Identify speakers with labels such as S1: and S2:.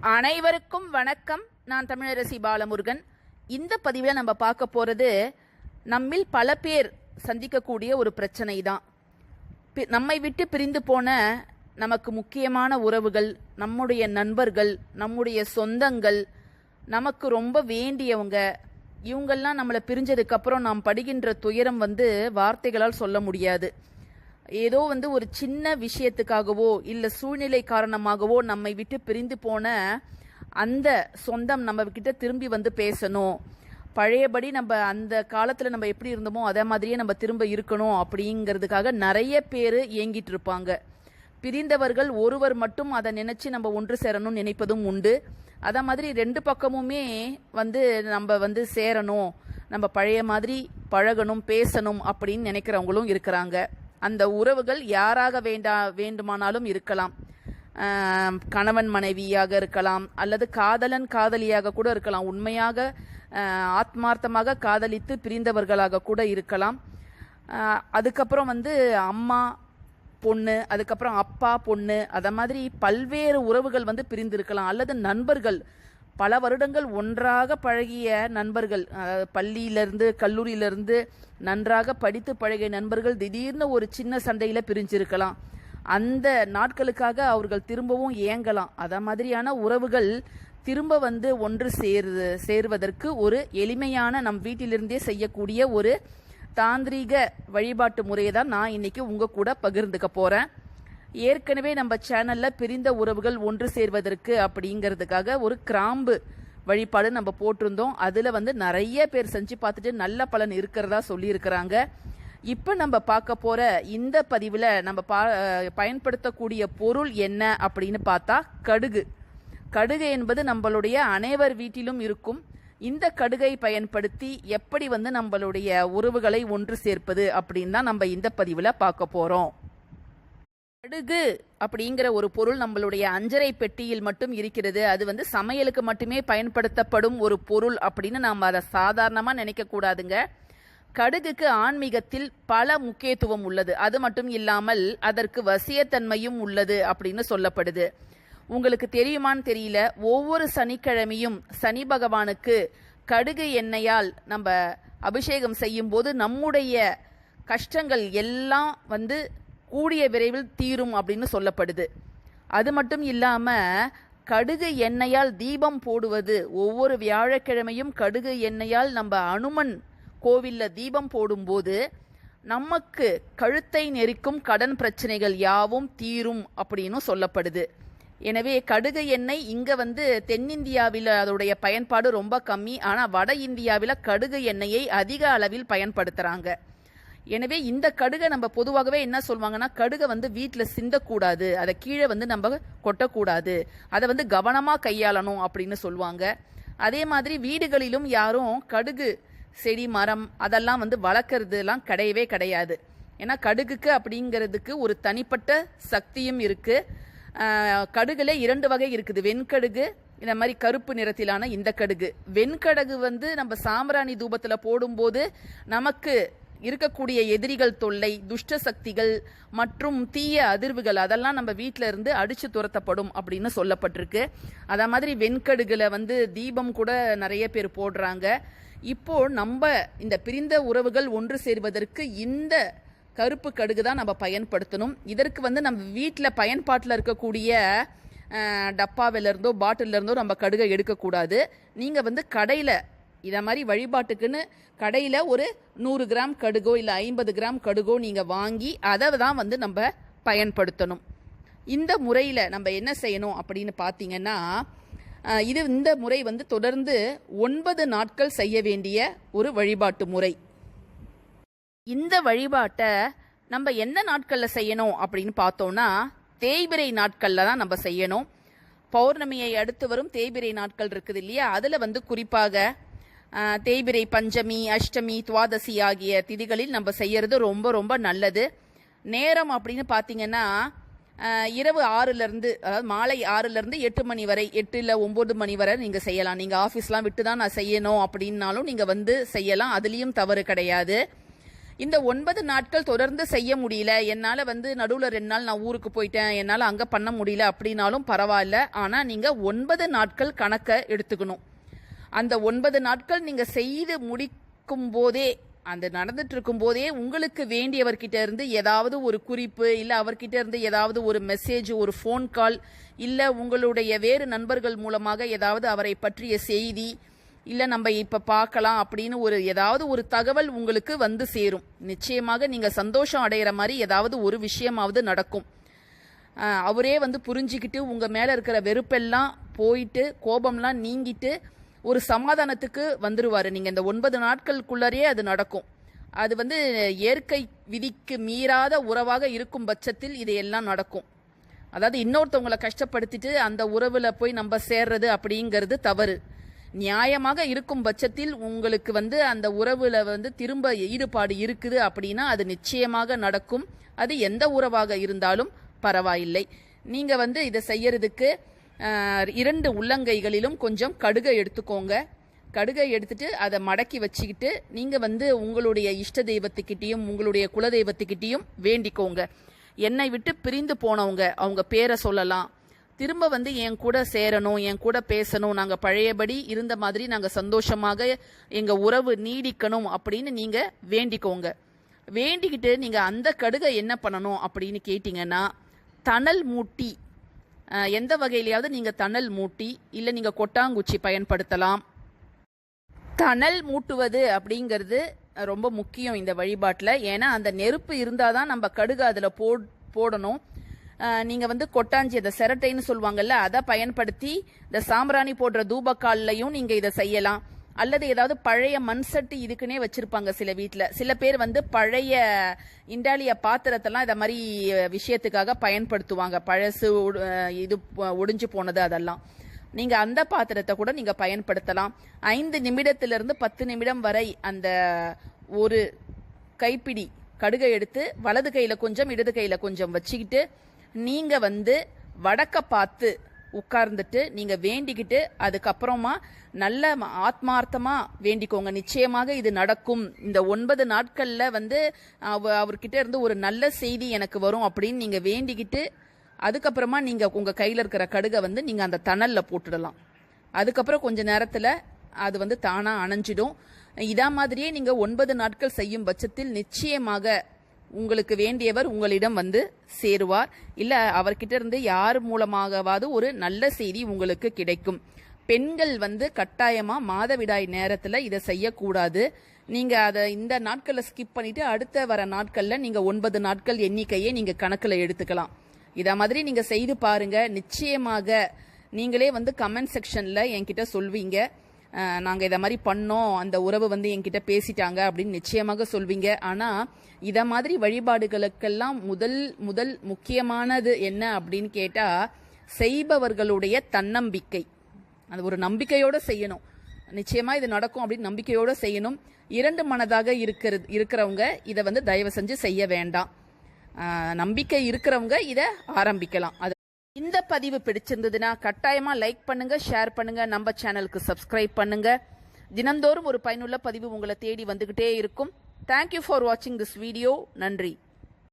S1: அனைவருக்கும் வணக்கம். நான் தமிழரசி பாலமுருகன். இந்த பதிவில் நம்ம பார்க்க போகிறது நம்மில் பல பேர் சந்திக்கக்கூடிய ஒரு பிரச்சனை தான் பி- நம்மை விட்டு பிரிந்து போன நமக்கு முக்கியமான உறவுகள் நம்முடைய நண்பர்கள் நம்முடைய சொந்தங்கள் நமக்கு ரொம்ப வேண்டியவங்க இவங்கெல்லாம் நம்மளை பிரிஞ்சதுக்கப்புறம் நாம் படுகின்ற துயரம் வந்து வார்த்தைகளால் சொல்ல முடியாது. ஏதோ வந்து ஒரு சின்ன விஷயத்துக்காகவோ இல்லை சூழ்நிலை காரணமாகவோ நம்மை விட்டு பிரிந்து போன அந்த சொந்தம் நம்ம கிட்ட திரும்பி வந்து பேசணும். பழையபடி நம்ம அந்த காலத்தில் நம்ம எப்படி இருந்தோமோ அதே மாதிரியே நம்ம திரும்ப இருக்கணும் அப்படிங்கிறதுக்காக நிறைய பேர் ஏங்கிட்டு இருப்பாங்க. பிரிந்தவர்கள் ஒருவர் மட்டும் அதை நினைச்சு நம்ம ஒன்று சேரணும்னு நினைப்பதும் உண்டு. அதே மாதிரி ரெண்டு பக்கமுமே வந்து நம்ம வந்து சேரணும். நம்ம பழைய மாதிரி பழகணும் பேசணும் அப்படின்னு நினைக்கிறவங்களும் இருக்கிறாங்க. அந்த உறவுகள் யாராக வேண்டா வேண்டுமானாலும் இருக்கலாம். கணவன் மனைவியாக இருக்கலாம் அல்லது காதலன் காதலியாக கூட இருக்கலாம். உண்மையாக ஆத்மார்த்தமாக காதலித்து பிரிந்தவர்களாக கூட இருக்கலாம். அதுக்கப்புறம் வந்து அம்மா பொண்ணு அதுக்கப்புறம் அப்பா பொண்ணு அத மாதிரி பல்வேறு உறவுகள் வந்து பிரிந்திருக்கலாம். அல்லது நண்பர்கள் பல வருடங்கள் ஒன்றாக பழகிய நண்பர்கள் அதாவது பள்ளியிலிருந்து கல்லூரியிலிருந்து நன்றாக படித்து பழகிய நண்பர்கள் திடீர்னு ஒரு சின்ன சண்டையில் பிரிஞ்சிருக்கலாம். அந்த நாட்களுக்காக அவர்கள் திரும்பவும் ஏங்கலாம் அத மாதிரியான உறவுகள் திரும்ப வந்து ஒன்று சேர் சேருவதற்கு ஒரு எளிமையான நம் வீட்டிலிருந்தே செய்யக்கூடிய ஒரு தாந்திரீக வழிபாட்டு முறையை தான் நான் இன்னைக்கு உங்கள் கூட பகிர்ந்துக்க போகிறேன் ஏற்கனவே நம்ம சேனல்ல பிரிந்த உறவுகள் ஒன்று சேர்வதற்கு அப்படிங்கிறதுக்காக ஒரு கிராம்பு வழிபாடு நம்ம போட்டிருந்தோம். அதுல வந்து நிறைய பேர் செஞ்சு பார்த்துட்டு நல்ல பலன் இருக்கிறதா சொல்லியிருக்கிறாங்க. இப்போ நம்ம பார்க்க போற இந்த பதிவில் நம்ம பா பயன்படுத்தக்கூடிய பொருள் என்ன அப்படின்னு பார்த்தா கடுகு. கடுகு என்பது நம்மளுடைய அனைவர் வீட்டிலும் இருக்கும். இந்த கடுகை பயன்படுத்தி எப்படி வந்து நம்மளுடைய உறவுகளை ஒன்று சேர்ப்பது அப்படின்னு தான் நம்ம இந்த பதிவில் பார்க்க போகிறோம் கடுகு அப்படிங்கிற ஒரு பொருள் நம்மளுடைய அஞ்சரை பெட்டியில் மட்டும் இருக்கிறது. அது வந்து சமையலுக்கு மட்டுமே பயன்படுத்தப்படும் ஒரு பொருள் அப்படின்னு நாம் அதை சாதாரணமாக நினைக்கக்கூடாதுங்க கடுகுக்கு ஆன்மீகத்தில் பல முக்கியத்துவம் உள்ளது. அது மட்டும் இல்லாமல் அதற்கு வசியத்தன்மையும் உள்ளது அப்படின்னு சொல்லப்படுது. உங்களுக்கு தெரியுமான்னு தெரியல ஒவ்வொரு சனிக்கிழமையும் சனி பகவானுக்கு கடுகு எண்ணெயால் நம்ம அபிஷேகம் செய்யும் போது நம்முடைய கஷ்டங்கள் எல்லாம் வந்து கூடிய விரைவில் தீரும் அப்படின்னு சொல்லப்படுது. அது மட்டும் இல்லாமல் கடுகு எண்ணெயால் தீபம் போடுவது ஒவ்வொரு வியாழக்கிழமையும் கடுகு எண்ணெயால் நம்ம அனுமன் கோவிலில் தீபம் போடும்போது நமக்கு கழுத்தை நெரிக்கும் கடன் பிரச்சனைகள் யாவும் தீரும் அப்படின்னு சொல்லப்படுது. எனவே கடுகு எண்ணெய் இங்கே வந்து தென்னிந்தியாவில் அதோடைய பயன்பாடு ரொம்ப கம்மி. ஆனால் வட இந்தியாவில் கடுகு எண்ணெயை அதிக அளவில் பயன்படுத்துகிறாங்க எனவே இந்த கடுகை நம்ம பொதுவாகவே என்ன சொல்லுவாங்கன்னா கடுகை வந்து வீட்டில் சிந்தக்கூடாது. அதை கீழே வந்து நம்ம கொட்டக்கூடாது. அதை வந்து கவனமாக கையாளணும் அப்படின்னு சொல்லுவாங்க. அதே மாதிரி வீடுகளிலும் யாரும் கடுகு செடி மரம் அதெல்லாம் வந்து வளர்க்குறதுலாம் கிடையவே கிடையாது. ஏன்னா கடுகுக்கு அப்படிங்கிறதுக்கு ஒரு தனிப்பட்ட சக்தியும் இருக்குது ஆஹ் கடுகுல இரண்டு வகை இருக்குது. வெண்கடுகு இந்த மாதிரி கருப்பு நிறத்திலான இந்த கடுகு. வெண்கடுகு வந்து நம்ம சாம்பிராணி தூபத்தில் போடும்போது நமக்கு இருக்கக்கூடிய எதிரிகள் தொல்லை துஷ்ட சக்திகள் மற்றும் தீய அதிர்வுகள் அதெல்லாம் நம்ம வீட்டில இருந்து அடிச்சு துரத்தப்படும் அப்படின்னு சொல்லப்பட்டிருக்கு. அத மாதிரி வெண்கடுகளை வந்து தீபம் கூட நிறைய பேர் போடுறாங்க. இப்போ நம்ம இந்த பிரிந்த உறவுகள் ஒன்று சேர்வதற்கு இந்த கருப்பு கடுகு தான் நம்ம பயன்படுத்தணும். இதற்கு வந்து நம்ம வீட்டில் பயன்பாட்டில் இருக்கக்கூடிய டப்பாவிலேருந்தோ டப்பாவில இருந்தோ நம்ம கடுகை எடுக்கக்கூடாது. நீங்கள் வந்து கடையில் இதை மாதிரி வழிபாட்டுக்குன்னு கடையில் ஒரு நூறு கிராம் கடுகோ இல்லை ஐம்பது கிராம் கடுகோ நீங்கள் வாங்கி அதை தான் வந்து நம்ம பயன்படுத்தணும். இந்த முறையில் நம்ம என்ன செய்யணும் அப்படின்னு பார்த்தீங்கன்னா இது இந்த முறை வந்து தொடர்ந்து ஒன்பது நாட்கள் செய்ய வேண்டிய ஒரு வழிபாட்டு முறை. இந்த வழிபாட்டை நம்ம எந்த நாட்களில் செய்யணும் அப்படின்னு பார்த்தோம்னா தேய்பிரை நாட்களில் தான் நம்ம செய்யணும். பௌர்ணமியை அடுத்து வரும் தேய்பிரை நாட்கள் இருக்குது இல்லையா? அதில் வந்து குறிப்பாக தேய்பிரை பஞ்சமி அஷ்டமி துவாதசி ஆகிய திதிகளில் நம்ம செய்யறது ரொம்ப ரொம்ப நல்லது. நேரம் அப்படின்னு பார்த்தீங்கன்னா இரவு ஆறுலேருந்து அதாவது மாலை ஆறுலேருந்து எட்டு மணி வரை எட்டு இல்லை ஒம்பது மணி வரை நீங்கள் செய்யலாம். நீங்கள் ஆஃபீஸ்லாம் விட்டு தான் நான் செய்யணும் அப்படின்னாலும் நீங்கள் வந்து செய்யலாம். அதுலேயும் தவறு கிடையாது. இந்த ஒன்பது நாட்கள் தொடர்ந்து செய்ய முடியல. என்னால் வந்து நடுவில் ரெண்டு நாள் நான் ஊருக்கு போயிட்டேன். என்னால் அங்கே பண்ண முடியல அப்படின்னாலும் பரவாயில்ல. ஆனால் நீங்கள் ஒன்பது நாட்கள் கணக்கை எடுத்துக்கணும். அந்த ஒன்பது நாட்கள் நீங்க செய்து முடிக்கும் போதே அந்த நடந்துட்டு இருக்கும் போதே உங்களுக்கு வேண்டியவர்கிட்ட இருந்து ஏதாவது ஒரு குறிப்பு இல்ல அவர்கிட்ட இருந்து ஏதாவது ஒரு மெசேஜ் ஒரு ஃபோன் கால் இல்ல உங்களுடைய வேறு நண்பர்கள் மூலமாக ஏதாவது அவரை பற்றிய செய்தி இல்ல நம்ம இப்ப பார்க்கலாம் அப்படின்னு ஒரு ஏதாவது ஒரு தகவல் உங்களுக்கு வந்து சேரும். நிச்சயமாக நீங்க சந்தோஷம் அடையிற மாதிரி ஏதாவது ஒரு விஷயமாவது நடக்கும். அவரே வந்து புரிஞ்சுக்கிட்டு உங்க மேல இருக்கிற வெறுப்பெல்லாம் போயிட்டு கோபம்லாம் நீங்கிட்டு ஒரு சமாதானத்துக்கு வந்துருவாரு. நீங்கள் இந்த ஒன்பது நாட்களுக்குள்ளரே அது நடக்கும். அது வந்து இயற்கை விதிக்கு மீறாத உறவாக இருக்கும் பட்சத்தில் இது எல்லாம் நடக்கும். அதாவது இன்னொருத்தவங்களை கஷ்டப்படுத்திட்டு அந்த உறவில் போய் நம்ம சேர்றது அப்படிங்கிறது தவறு. நியாயமாக இருக்கும் பட்சத்தில் உங்களுக்கு வந்து அந்த உறவில் வந்து திரும்ப ஈடுபாடு இருக்குது அப்படின்னா அது நிச்சயமாக நடக்கும். அது எந்த உறவாக இருந்தாலும் பரவாயில்லை. நீங்கள் வந்து இதை செய்யறதுக்கு இரண்டு உள்ளங்கைகளிலும் கொஞ்சம் கடுகை எடுத்துக்கோங்க. கடுகை எடுத்துட்டு அதை மடக்கி வச்சுக்கிட்டு நீங்கள் வந்து உங்களுடைய இஷ்ட தெய்வத்துக்கிட்டையும் உங்களுடைய குலதெய்வத்துக்கிட்டையும் வேண்டிக்கோங்க. என்னை விட்டு பிரிந்து போனவங்க அவங்க பேரை சொல்லலாம். திரும்ப வந்து என் கூட சேரணும் என் கூட பேசணும் நாங்கள் பழையபடி இருந்த மாதிரி நாங்கள் சந்தோஷமாக எங்கள் உறவு நீடிக்கணும் அப்படின்னு நீங்கள் வேண்டிக்கோங்க. வேண்டிக்கிட்டு நீங்கள் அந்த கடுகை என்ன பண்ணணும் அப்படின்னு கேட்டிங்கன்னா தணல் மூட்டி எந்த வகையிலையாவது நீங்க தணல் மூட்டி இல்ல நீங்க கொட்டாங்குச்சி பயன்படுத்தலாம். தணல் மூட்டுவது அப்படிங்கிறது ரொம்ப முக்கியம் இந்த வழிபாட்டில். ஏன்னா அந்த நெருப்பு இருந்தால் தான் நம்ம கடுகு அதில் போ போடணும். நீங்கள் வந்து கொட்டாஞ்சி அந்த செரட்டைன்னு சொல்லுவாங்கல்ல அதை பயன்படுத்தி இந்த சாம்பிராணி போடுற தூபக்கால்லையும் நீங்கள் இதை செய்யலாம். அல்லது ஏதாவது பழைய மண் சட்டி இதுக்குன்னே வச்சிருப்பாங்க சில வீட்டில் சில பேர் வந்து பழைய இண்டாலிய பாத்திரத்தெல்லாம் இதை மாதிரி விஷயத்துக்காக பயன்படுத்துவாங்க. பழசு இது ஒடிஞ்சு போனது அதெல்லாம். நீங்க அந்த பாத்திரத்தை கூட நீங்க பயன்படுத்தலாம். ஐந்து நிமிடத்திலிருந்து பத்து நிமிடம் வரை அந்த ஒரு கைப்பிடி கடுகை எடுத்து வலது கையில கொஞ்சம் இடது கையில கொஞ்சம் வச்சுக்கிட்டு நீங்க வந்து வடக்க பார்த்து உட்கார்ந்துட்டு நீங்க வேண்டிக்கிட்டு அதுக்கப்புறமா நல்ல ஆத்மார்த்தமாக ஆத்மார்த்தமா வேண்டிக்கோங்க. நிச்சயமாக இது நடக்கும். இந்த ஒன்பது நாட்கள்ல வந்து அவ- அவர்கிட்ட இருந்து ஒரு நல்ல செய்தி எனக்கு வரும் அப்படின்னு நீங்க வேண்டிக்கிட்டு அதுக்கப்புறமா நீங்க உங்க கையில இருக்கிற கடுகை வந்து நீங்க அந்த தணல்ல போட்டுடலாம். அதுக்கப்புறம் கொஞ்ச நேரத்துல அது வந்து தானா அணைஞ்சிடும். இதா மாதிரியே நீங்க ஒன்பது நாட்கள் செய்யும் பட்சத்தில் நிச்சயமாக உங்களுக்கு வேண்டியவர் உங்களிடம் வந்து சேருவார். இல்ல அவர்கிட்ட இருந்து யார் மூலமாகவாவது ஒரு நல்ல செய்தி உங்களுக்கு கிடைக்கும். பெண்கள் வந்து கட்டாயமா மாதவிடாய் நேரத்துல இதை செய்யக்கூடாது. நீங்க அதை இந்த நாட்களை ஸ்கிப் பண்ணிட்டு அடுத்த வர நாட்கள்ல நீங்க ஒன்பது நாட்கள் எண்ணிக்கையை நீங்க கணக்குல எடுத்துக்கலாம். இத மாதிரி நீங்க செய்து பாருங்க. நிச்சயமாக நீங்களே வந்து கமெண்ட் செக்ஷன்ல என்கிட்ட சொல்வீங்க. நாங்கள் இதை மாதிரி பண்ணோம் அந்த உறவு வந்து என்கிட்ட பேசிட்டாங்க அப்படின்னு நிச்சயமாக சொல்வீங்க. ஆனால் இதை மாதிரி வழிபாடுகளுக்கெல்லாம் முதல் முதல் முக்கியமானது என்ன அப்படின்னு கேட்டால் செய்பவர்களுடைய தன்னம்பிக்கை. அது ஒரு நம்பிக்கையோடு செய்யணும். நிச்சயமாக இது நடக்கும் அப்படின்னு நம்பிக்கையோடு செய்யணும். இரண்டு மனதாக இருக்கிறது இருக்கிறவங்க இதை வந்து தயவு செஞ்சு செய்ய வேண்டாம். நம்பிக்கை இருக்கிறவங்க இதை ஆரம்பிக்கலாம். அது இந்த பதிவு பிடிச்சிருந்ததுன்னா கட்டாயமா லைக் பண்ணுங்க ஷேர் பண்ணுங்க நம்ம சேனலுக்கு சப்ஸ்கிரைப் பண்ணுங்க. தினந்தோறும் ஒரு பயனுள்ள பதிவு உங்களை தேடி வந்துகிட்டே இருக்கும். தேங்க்யூ ஃபார் வாட்சிங் திஸ் வீடியோ நன்றி.